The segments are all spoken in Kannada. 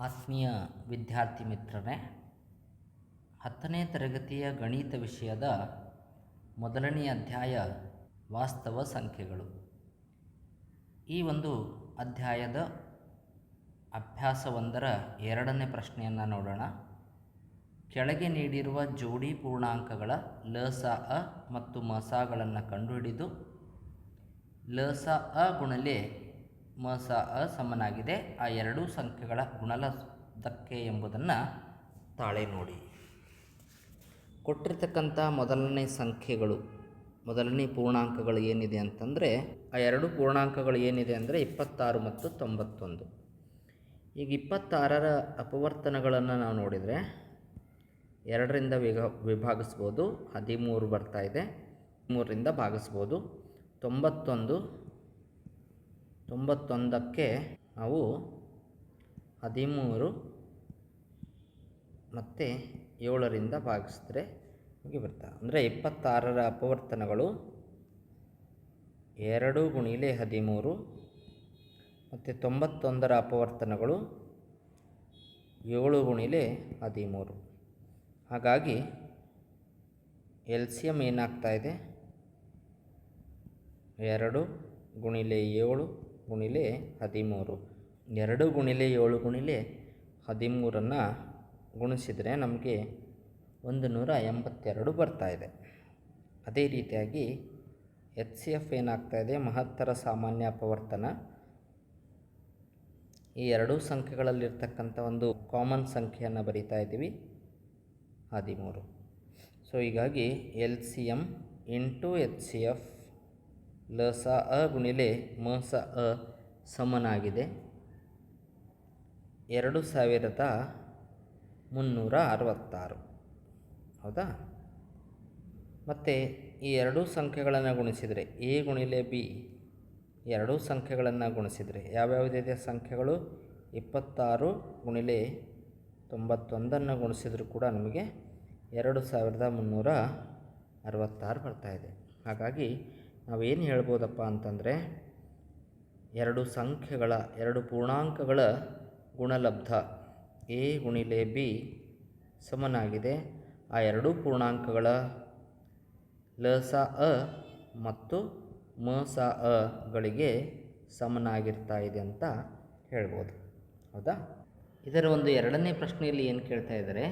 ಆತ್ಮೀಯ ವಿದ್ಯಾರ್ಥಿ ಮಿತ್ರರೇ, ಹತ್ತನೇ ತರಗತಿಯ ಗಣಿತ ವಿಷಯದ ಮೊದಲನೇ ಅಧ್ಯಾಯ ವಾಸ್ತವ ಸಂಖ್ಯೆಗಳು. ಈ ಒಂದು ಅಧ್ಯಾಯದ ಅಭ್ಯಾಸವೊಂದರ ಎರಡನೇ ಪ್ರಶ್ನೆಯನ್ನು ನೋಡೋಣ. ಕೆಳಗೆ ನೀಡಿರುವ ಜೋಡಿ ಪೂರ್ಣಾಂಕಗಳ ಲಸ ಅ ಮತ್ತು ಮಸಾಗಳನ್ನು ಕಂಡುಹಿಡಿದು ಲಸ ಅ ಗುಣಲೆ ಮಸ ಅ ಸಮನಾಗಿದೆ ಆ ಎರಡೂ ಸಂಖ್ಯೆಗಳ ಗುಣಲಬ್ಧಕ್ಕೆ ಎಂಬುದನ್ನು ತಾಳೆ ನೋಡಿ. ಕೊಟ್ಟಿರ್ತಕ್ಕಂಥ ಮೊದಲನೇ ಸಂಖ್ಯೆಗಳು, ಮೊದಲನೇ ಪೂರ್ಣಾಂಕಗಳು ಏನಿದೆ ಅಂತಂದರೆ, ಆ ಎರಡು ಪೂರ್ಣಾಂಕಗಳು ಏನಿದೆ ಅಂದರೆ ಇಪ್ಪತ್ತಾರು ಮತ್ತು ತೊಂಬತ್ತೊಂದು. ಈಗ ಇಪ್ಪತ್ತಾರರ ಅಪವರ್ತನಗಳನ್ನು ನಾವು ನೋಡಿದರೆ, ಎರಡರಿಂದ ವಿಭ ವಿಭಾಗಿಸ್ಬೋದು, ಹದಿಮೂರು ಬರ್ತಾ ಇದೆ ಮೂರರಿಂದ ಭಾಗಿಸ್ಬೋದು, ತೊಂಬತ್ತೊಂದು ತೊಂಬತ್ತೊಂದಕ್ಕೆ ನಾವು ಹದಿಮೂರು ಮತ್ತು ಏಳರಿಂದ ಭಾಗಿಸಿದ್ರೆ ಹೀಗೆ ಬರ್ತಾ ಅಂದರೆ ಇಪ್ಪತ್ತಾರರ ಅಪವರ್ತನಗಳು ಎರಡು ಗುಣಿಲೆ ಹದಿಮೂರು ಮತ್ತು ತೊಂಬತ್ತೊಂದರ ಅಪವರ್ತನಗಳು ಏಳು ಗುಣಿಲೆ ಹದಿಮೂರು. ಹಾಗಾಗಿ ಎಲ್ ಸಿ ಎಂ ಏನಾಗ್ತಾ ಇದೆ? ಎರಡು ಗುಣಿಲೆ ಏಳು ಗುಣಿಲೆ ಹದಿಮೂರು. ಎರಡು ಗುಣಿಲೆ ಏಳು ಗುಣಿಲೆ ಹದಿಮೂರನ್ನು ಗುಣಿಸಿದರೆ ನಮಗೆ ಒಂದು ನೂರ ಎಂಬತ್ತೆರಡು ಬರ್ತಾ ಇದೆ. ಅದೇ ರೀತಿಯಾಗಿ ಎಚ್ ಸಿ ಎಫ್ ಏನಾಗ್ತಾ ಇದೆ? ಮಹತ್ತರ ಸಾಮಾನ್ಯ ಅಪವರ್ತನ. ಈ ಎರಡೂ ಸಂಖ್ಯೆಗಳಲ್ಲಿರ್ತಕ್ಕಂಥ ಒಂದು ಕಾಮನ್ ಸಂಖ್ಯೆಯನ್ನು ಬರಿತಾ ಇದ್ದೀವಿ. ಹದಿಮೂರು. ಸೊ ಹೀಗಾಗಿ L C M into H C F ಲ ಸ ಅ ಗುಣಿಲೆ ಮ ಸ ಅ ಸಮನಾಗಿದೆ. ಎರಡು ಸಾವಿರದ ಮುನ್ನೂರ ಅರವತ್ತಾರು. ಹೌದಾ? ಮತ್ತು ಈ ಎರಡೂ ಸಂಖ್ಯೆಗಳನ್ನು ಗುಣಿಸಿದರೆ ಎ ಗುಣಿಲೆ ಬಿ ಎರಡೂ ಸಂಖ್ಯೆಗಳನ್ನು ಗುಣಿಸಿದರೆ ಯಾವ್ಯಾವುದಿದೆ ಸಂಖ್ಯೆಗಳು? ಇಪ್ಪತ್ತಾರು ಗುಣಿಲೆ ತೊಂಬತ್ತೊಂದನ್ನು ಗುಣಿಸಿದರೂ ಕೂಡ ನಮಗೆ ಎರಡು ಸಾವಿರದ ಮುನ್ನೂರ ಅರವತ್ತಾರು ಬರ್ತಾಯಿದೆ ಹಾಗಾಗಿ ನಾವೇನು ಹೇಳ್ಬೋದಪ್ಪ ಅಂತಂದರೆ ಎರಡು ಸಂಖ್ಯೆಗಳ, ಎರಡು ಪೂರ್ಣಾಂಕಗಳ ಗುಣಲಬ್ಧ ಎ ಗುಣಿಲೆ ಬಿ ಸಮನಾಗಿದೆ. ಆ ಎರಡೂ ಪೂರ್ಣಾಂಕಗಳ ಲ ಸ ಅ ಮತ್ತು ಮ ಸ ಅಗಳಿಗೆ ಸಮನಾಗಿರ್ತಾ ಇದೆ ಅಂತ ಹೇಳ್ಬೋದು. ಹೌದಾ? ಇದರ ಒಂದು ಎರಡನೇ ಪ್ರಶ್ನೆಯಲ್ಲಿ ಏನು ಕೇಳ್ತಾ ಇದ್ದಾರೆ?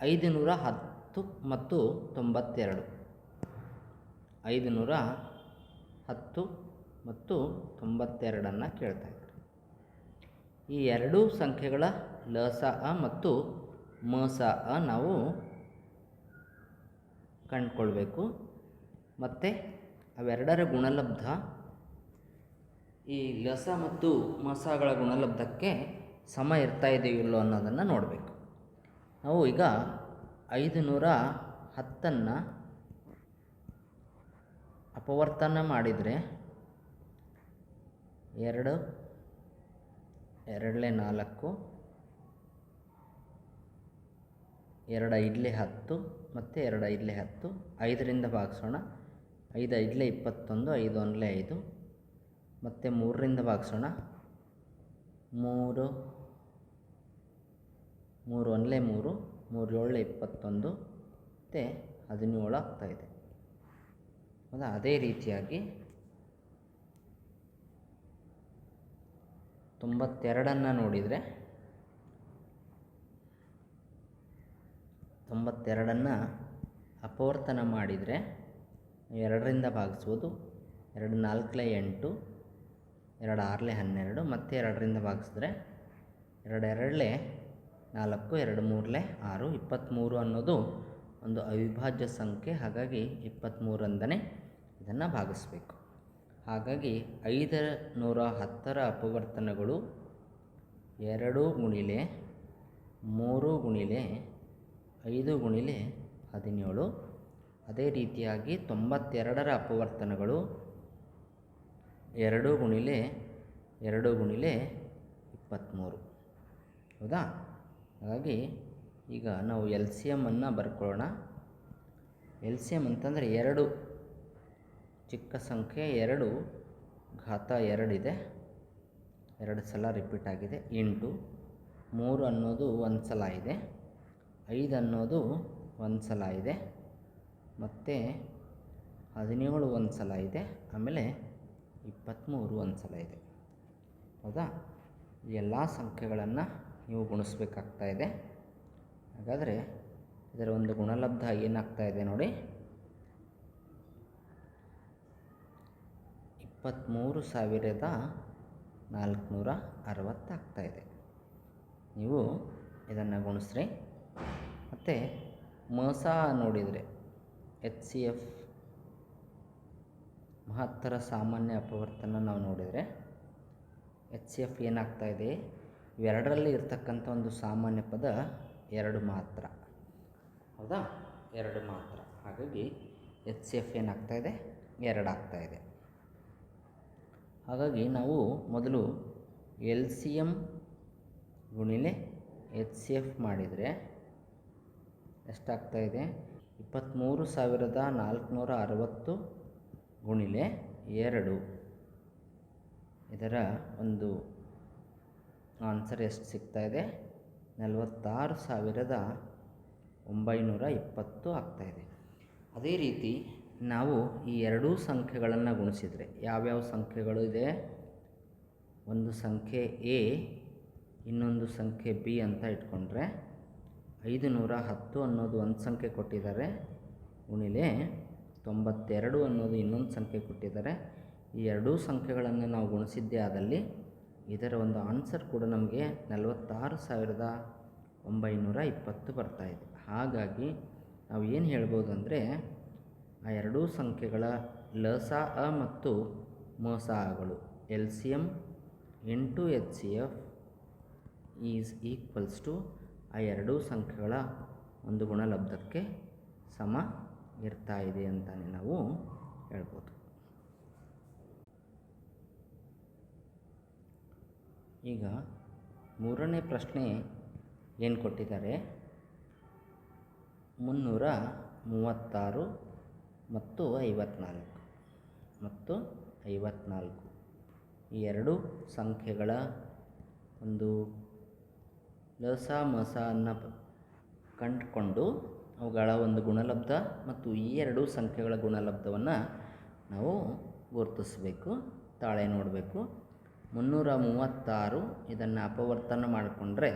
ಐದು ನೂರ ಹತ್ತು ಮತ್ತು ತೊಂಬತ್ತೆರಡು. ಐದು ನೂರ ಹತ್ತು ಮತ್ತು ತೊಂಬತ್ತೆರಡನ್ನು ಕೇಳ್ತಾ ಇದ್ದಾರೆ ಈ ಎರಡೂ ಸಂಖ್ಯೆಗಳ ಲಸ ಅ ಮತ್ತು ಮಸ ಅ ನಾವು ಕಂಡುಕೊಳ್ಬೇಕು. ಮತ್ತು ಅವೆರಡರ ಗುಣಲಬ್ಧ ಈ ಲಸ ಮತ್ತು ಮಸಗಳ ಗುಣಲಬ್ಧಕ್ಕೆ ಸಮ ಇರ್ತಾ ಇದೆಯೋ ಇಲ್ಲೋ ಅನ್ನೋದನ್ನು ನೋಡಬೇಕು. ನಾವು ಈಗ ಐದು ನೂರ ಹತ್ತನ್ನು ಅಪವರ್ತನ ಮಾಡಿದರೆ ಎರಡು, ಎರಡಲೇ ನಾಲ್ಕು, ಎರಡು ಐದಲೇ ಹತ್ತು ಮತ್ತು ಎರಡು ಐದಲೇ ಹತ್ತು, ಐದರಿಂದ ಭಾಗಿಸೋಣ. ಐದು ಐದಲೇ ಇಪ್ಪತ್ತೊಂದು, ಐದು ಒಂದಲೇ ಐದು ಮತ್ತು ಮೂರರಿಂದ ಭಾಗಿಸೋಣ. ಮೂರು ಮೂರು ಒಂದಲೇ ಮೂರು ಮೂರು ಏಳಲೇ ಇಪ್ಪತ್ತೊಂದು, ಮತ್ತು ಹದಿನೇಳು ಆಗ್ತಾಯಿದೆ ಹೌದಾ ಅದೇ ರೀತಿಯಾಗಿ ತೊಂಬತ್ತೆರಡನ್ನು ನೋಡಿದರೆ ತೊಂಬತ್ತೆರಡನ್ನು ಅಪವರ್ತನ ಮಾಡಿದರೆ ಎರಡರಿಂದ ಭಾಗಿಸ್ಬೋದು ಎರಡು ನಾಲ್ಕಲೆ ಎಂಟು, ಎರಡು ಆರಲೆ ಹನ್ನೆರಡು, ಮತ್ತು ಎರಡರಿಂದ ಭಾಗಿಸಿದ್ರೆ ಎರಡು ಎರಡಲೇ ನಾಲ್ಕು, ಎರಡು ಮೂರಲೆ ಆರು, ಇಪ್ಪತ್ತ್ಮೂರು ಅನ್ನೋದು ಒಂದು ಅವಿಭಾಜ್ಯ ಸಂಖ್ಯೆ, ಹಾಗಾಗಿ ಇಪ್ಪತ್ತ್ಮೂರರಿಂದನೇ ಇದನ್ನು ಭಾಗಿಸ್ಬೇಕು. ಹಾಗಾಗಿ ಐದರ ನೂರ ಹತ್ತರ ಅಪವರ್ತನಗಳು ಎರಡು ಗುಣಿಲೆ ಮೂರು ಗುಣಿಲೆ ಐದು ಗುಣಿಲೆ ಹದಿನೇಳು. ಅದೇ ರೀತಿಯಾಗಿ ತೊಂಬತ್ತೆರಡರ ಅಪವರ್ತನಗಳು ಎರಡು ಗುಣಿಲೆ ಎರಡು ಗುಣಿಲೆ ಇಪ್ಪತ್ತ್ಮೂರು. ಹೌದಾ? ಹಾಗಾಗಿ ಈಗ ನಾವು ಎಲ್ ಸಿ ಎಮ್ಮನ್ನು ಬರ್ಕೊಳ್ಳೋಣ. ಎಲ್ ಸಿ ಎಂ ಅಂತಂದರೆ ಎರಡು ಚಿಕ್ಕ ಸಂಖ್ಯೆ ಎರಡು, ಘಾತ ಎರಡಿದೆ ಎರಡು ಸಲ ರಿಪೀಟ್ ಆಗಿದೆ. ಎಂಟು, ಮೂರು ಅನ್ನೋದು ಒಂದು ಸಲ ಇದೆ. ಐದು ಅನ್ನೋದು ಒಂದು ಸಲ ಇದೆ. ಮತ್ತು ಹದಿನೇಳು ಒಂದು ಸಲ ಇದೆ. ಆಮೇಲೆ ಇಪ್ಪತ್ತ್ಮೂರು ಒಂದು ಸಲ ಇದೆ. ಹೌದಾ? ಎಲ್ಲ ಸಂಖ್ಯೆಗಳನ್ನು ನೀವು ಗುಣಿಸ್ಬೇಕಾಗ್ತಾ ಇದೆ. ಹಾಗಾದರೆ ಇದರ ಒಂದು ಗುಣಲಬ್ಧ ಏನಾಗ್ತಾ ಇದೆ ನೋಡಿ. ಇಪ್ಪತ್ತ್ಮೂರು ಸಾವಿರದ ನಾಲ್ಕುನೂರ ಅರವತ್ತಾಗ್ತಾ ಇದೆ. ನೀವು ಇದನ್ನು ಗುಣಿಸ್ರಿ. ಮತ್ತು ಮೋಸ ನೋಡಿದರೆ ಎಚ್ ಸಿ ಎಫ್ ಮಹತ್ತರ ಸಾಮಾನ್ಯ ಅಪವರ್ತನ ನಾವು ನೋಡಿದರೆ ಎಚ್ ಸಿ ಎಫ್ ಏನಾಗ್ತಾಯಿದೆ ಇವೆರಡರಲ್ಲಿ ಇರ್ತಕ್ಕಂಥ ಒಂದು ಸಾಮಾನ್ಯ ಪದ ಎರಡು ಮಾತ್ರ. ಹೌದಾ? ಎರಡು ಮಾತ್ರ. ಹಾಗಾಗಿ ಎಚ್ ಸಿ ಎಫ್ ಏನಾಗ್ತಾಯಿದೆ ಎರಡು ಆಗ್ತಾ ಇದೆ. ಹಾಗಾಗಿ ನಾವು ಮೊದಲು ಎಲ್ ಸಿ ಎಂ ಗುಣಿಲೆ ಎಚ್ ಸಿ ಎಫ್ ಮಾಡಿದರೆ ಎಷ್ಟಾಗ್ತಾ ಇದೆ? ಇಪ್ಪತ್ತ್ಮೂರು ಸಾವಿರದ ನಾಲ್ಕುನೂರ ಅರವತ್ತು ಗುಣಿಲೆ ಎರಡು. ಇದರ ಒಂದು ಆನ್ಸರ್ ಎಷ್ಟು ಸಿಗ್ತಾ ಇದೆ? ನಲವತ್ತಾರು ಸಾವಿರದ ಒಂಬೈನೂರ ಇಪ್ಪತ್ತು ಆಗ್ತಾಯಿದೆ ಅದೇ ರೀತಿ ನಾವು ಈ ಎರಡೂ ಸಂಖ್ಯೆಗಳನ್ನು ಗುಣಿಸಿದರೆ ಯಾವ್ಯಾವ ಸಂಖ್ಯೆಗಳು ಇದೆ? ಒಂದು ಸಂಖ್ಯೆ ಎ, ಇನ್ನೊಂದು ಸಂಖ್ಯೆ ಬಿ ಅಂತ ಇಟ್ಕೊಂಡ್ರೆ ಐದು ನೂರ ಹತ್ತು ಅನ್ನೋದು ಒಂದು ಸಂಖ್ಯೆ ಕೊಟ್ಟಿದ್ದಾರೆ. ಉಣಿಲೆ ತೊಂಬತ್ತೆರಡು ಅನ್ನೋದು ಇನ್ನೊಂದು ಸಂಖ್ಯೆ ಕೊಟ್ಟಿದ್ದಾರೆ. ಈ ಎರಡೂ ಸಂಖ್ಯೆಗಳನ್ನು ನಾವು ಗುಣಿಸಿದ್ದೇ ಆದಲ್ಲಿ ಇದರ ಒಂದು ಆನ್ಸರ್ ಕೂಡ ನಮಗೆ ನಲವತ್ತಾರು ಸಾವಿರದ ಒಂಬೈನೂರ ಇಪ್ಪತ್ತು ಬರ್ತಾಯಿದೆ ಹಾಗಾಗಿ ನಾವು ಏನು ಹೇಳ್ಬೋದು ಅಂದರೆ ಆ ಎರಡೂ ಸಂಖ್ಯೆಗಳ ಲಸ, ಅ ಮತ್ತು ಮಸಾಗಳು L C M into H C F is equals to ಆ ಎರಡೂ ಸಂಖ್ಯೆಗಳ ಒಂದು ಗುಣಲಬ್ಧಕ್ಕೆ ಸಮ ಇರ್ತಾ ಇದೆ ಅಂತಲೇ ನಾವು ಹೇಳ್ಬೋದು. ಈಗ ಮೂರನೇ ಪ್ರಶ್ನೆ ಏನು ಕೊಟ್ಟಿದ್ದಾರೆ? ಮುನ್ನೂರ ಮೂವತ್ತಾರು ಮತ್ತು ಐವತ್ನಾಲ್ಕು. ಮತ್ತು ಐವತ್ನಾಲ್ಕು. ಈ ಎರಡು ಸಂಖ್ಯೆಗಳ ಒಂದು ಲಸ ಮಸ ಅನ್ನು ಕಂಡುಕೊಂಡು ಅವುಗಳ ಒಂದು ಗುಣಲಬ್ಧ ಮತ್ತು ಈ ಎರಡು ಸಂಖ್ಯೆಗಳ ಗುಣಲಬ್ಧವನ್ನು ನಾವು ಗುರುತಿಸಬೇಕು, ತಾಳೆ ನೋಡಬೇಕು. ಮುನ್ನೂರ ಮೂವತ್ತಾರು ಇದನ್ನು ಅಪವರ್ತನ ಮಾಡಿಕೊಂಡ್ರೆ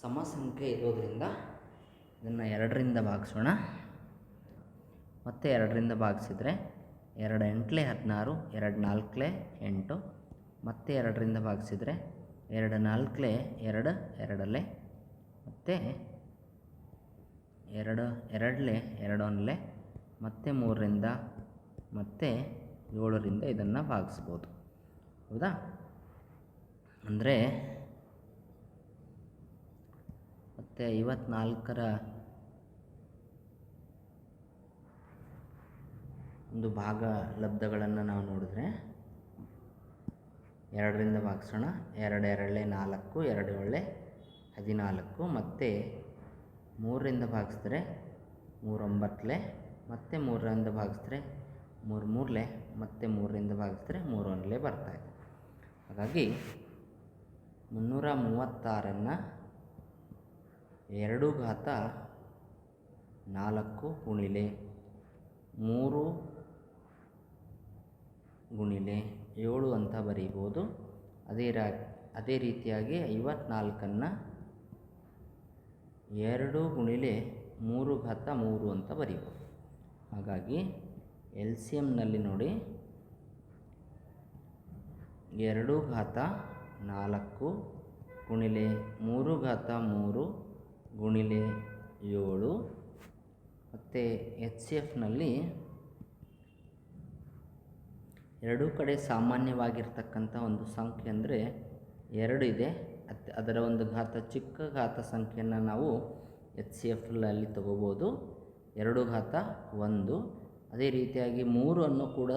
ಸಮ ಸಂಖ್ಯೆ ಇರೋದರಿಂದ ಇದನ್ನು ಎರಡರಿಂದ ಭಾಗಿಸೋಣ. ಮತ್ತು ಎರಡರಿಂದ ಭಾಗಿಸಿದರೆ ಎರಡು ಎಂಟ್ಲೆ ಹದಿನಾರು ಎರಡು ನಾಲ್ಕಲೆ ಎಂಟು, ಮತ್ತು ಎರಡರಿಂದ ಭಾಗಿಸಿದರೆ ಎರಡು ನಾಲ್ಕಲೆ ಎರಡು ಎರಡಲೆ ಮತ್ತು ಎರಡು, ಎರಡಲೆ ಎರಡೊಂದಲೆ ಮತ್ತು ಮೂರರಿಂದ, ಮತ್ತು ಏಳರಿಂದ ಇದನ್ನು ಭಾಗಿಸ್ಬೋದು. ಹೌದಾ? ಅಂದರೆ ಮತ್ತು ಐವತ್ನಾಲ್ಕರ ಒಂದು ಭಾಗ ಲಬ್ಧಗಳನ್ನು ನಾವು ನೋಡಿದ್ರೆ ಎರಡರಿಂದ ಭಾಗಿಸೋಣ. ಎರಡು ಎರಡೇ ನಾಲ್ಕು, ಎರಡು ಒಳ್ಳೆ ಹದಿನಾಲ್ಕು, ಮತ್ತು ಮೂರರಿಂದ ಭಾಗಿಸಿದ್ರೆ ಮೂರೊಂಬತ್ತಲೆ, ಮತ್ತು ಮೂರರಿಂದ ಭಾಗಿಸಿದ್ರೆ ಮೂರು ಮೂರಲೆ ಮತ್ತು ಮೂರರಿಂದ ಭಾಗಿಸಿದ್ರೆ ಮೂರೊಂದಲೆ ಬರ್ತಾಯಿದೆ ಹಾಗಾಗಿ ಮುನ್ನೂರ ಮೂವತ್ತಾರನ್ನು ಎರಡು ಘಾತ ನಾಲ್ಕು ಗುಣಿಲೆ ಮೂರು ಗುಣಿಲೆ ಏಳು ಅಂತ ಬರೀಬೋದು. ಅದೇ ರಾ, ಅದೇ ರೀತಿಯಾಗಿ ಐವತ್ನಾಲ್ಕನ್ನು ಎರಡು ಗುಣಿಲೆ ಮೂರು ಘಾತ ಮೂರು ಅಂತ ಬರೀಬೋದು. ಹಾಗಾಗಿ ಎಲ್ ಸಿ ಎಮ್ನಲ್ಲಿ ನೋಡಿ, ಎರಡು ಘಾತ ನಾಲ್ಕು ಗುಣಿಲೆ ಮೂರು ಘಾತ ಮೂರು ಗುಣಿಲೆ ಏಳು. ಮತ್ತು ಎಚ್ ಸಿ ಎಫ್ನಲ್ಲಿ ಎರಡೂ ಕಡೆ ಸಾಮಾನ್ಯವಾಗಿರ್ತಕ್ಕಂಥ ಒಂದು ಸಂಖ್ಯೆ ಅಂದರೆ ಎರಡು ಇದೆ. ಅದರ ಒಂದು ಘಾತ, ಚಿಕ್ಕ ಘಾತ ಸಂಖ್ಯೆಯನ್ನು ನಾವು ಎಚ್ ಸಿ ಎಫ್ಲಲ್ಲಿ ತಗೋಬೋದು. ಎರಡು ಘಾತ ಒಂದು. ಅದೇ ರೀತಿಯಾಗಿ ಮೂರು ಅನ್ನು ಕೂಡ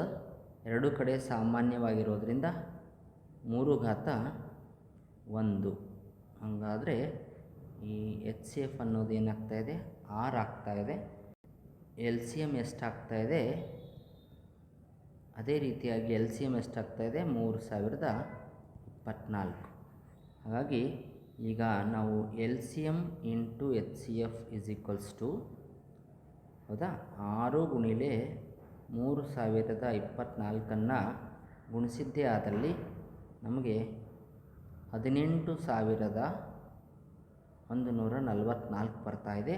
ಎರಡು ಕಡೆ ಸಾಮಾನ್ಯವಾಗಿರೋದ್ರಿಂದ ಮೂರು ಘಾತ ಒಂದು. ಹಾಗಾದರೆ ಈ ಎಚ್ ಸಿ ಎಫ್ ಅನ್ನೋದು ಏನಾಗ್ತಾ ಇದೆ? ಆಗ್ತಾಯಿದೆ ಎಲ್ ಸಿ ಎಂ ಎಷ್ಟಾಗ್ತಾ ಇದೆ? ಅದೇ ರೀತಿಯಾಗಿ ಎಲ್ ಸಿ ಎಂ ಎಷ್ಟಾಗ್ತಾ ಇದೆ? ಮೂರು ಸಾವಿರದ ಇಪ್ಪತ್ನಾಲ್ಕು. ಹಾಗಾಗಿ ಈಗ ನಾವು L C M into H C F is equals to ಹೌದಾ? ಆರು ಗುಣಿಲೆ ಮೂರು ಸಾವಿರದ ಇಪ್ಪತ್ತ್ನಾಲ್ಕನ್ನು ಗುಣಿಸಿದ್ದೇ ಆದಲ್ಲಿ ನಮಗೆ ಹದಿನೆಂಟು ಸಾವಿರದ ಒಂದು ನೂರ ನಲವತ್ತ್ನಾಲ್ಕು ಬರ್ತಾಯಿದೆ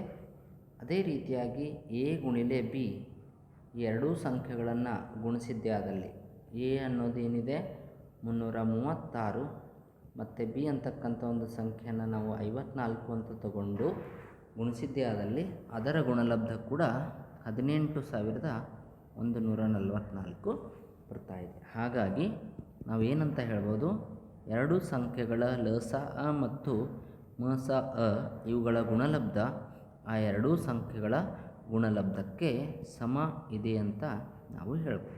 ಅದೇ ರೀತಿಯಾಗಿ ಎ ಗುಣಿಲೆ ಬಿ ಎರಡೂ ಸಂಖ್ಯೆಗಳನ್ನು ಗುಣಿಸಿದ್ದೇ ಆದಲ್ಲಿ ಎ ಅನ್ನೋದೇನಿದೆ ಮುನ್ನೂರ ಮೂವತ್ತಾರು. ಮತ್ತು ಬಿ ಅಂತಕ್ಕಂಥ ಒಂದು ಸಂಖ್ಯೆಯನ್ನು ನಾವು ಐವತ್ನಾಲ್ಕು ಅಂತ ತಗೊಂಡು ಗುಣಿಸಿದ್ದೇ ಆದಲ್ಲಿ ಅದರ ಗುಣಲಬ್ಧ ಕೂಡ ಹದಿನೆಂಟು ಸಾವಿರದ ಒಂದು ನೂರ ನಲವತ್ತ್ನಾಲ್ಕು ಬರ್ತಾಯಿದೆ ಹಾಗಾಗಿ ನಾವೇನಂತ ಹೇಳ್ಬೋದು? ಎರಡು ಸಂಖ್ಯೆಗಳ ಲಸ ಅ ಮತ್ತು ಮಸ ಅ ಇವುಗಳ ಗುಣಲಬ್ಧ ಆ ಎರಡೂ ಸಂಖ್ಯೆಗಳ ಗುಣಲಬ್ಧಕ್ಕೆ ಸಮ ಇದೆ ಅಂತ ನಾವು ಹೇಳ್ಬೋದು.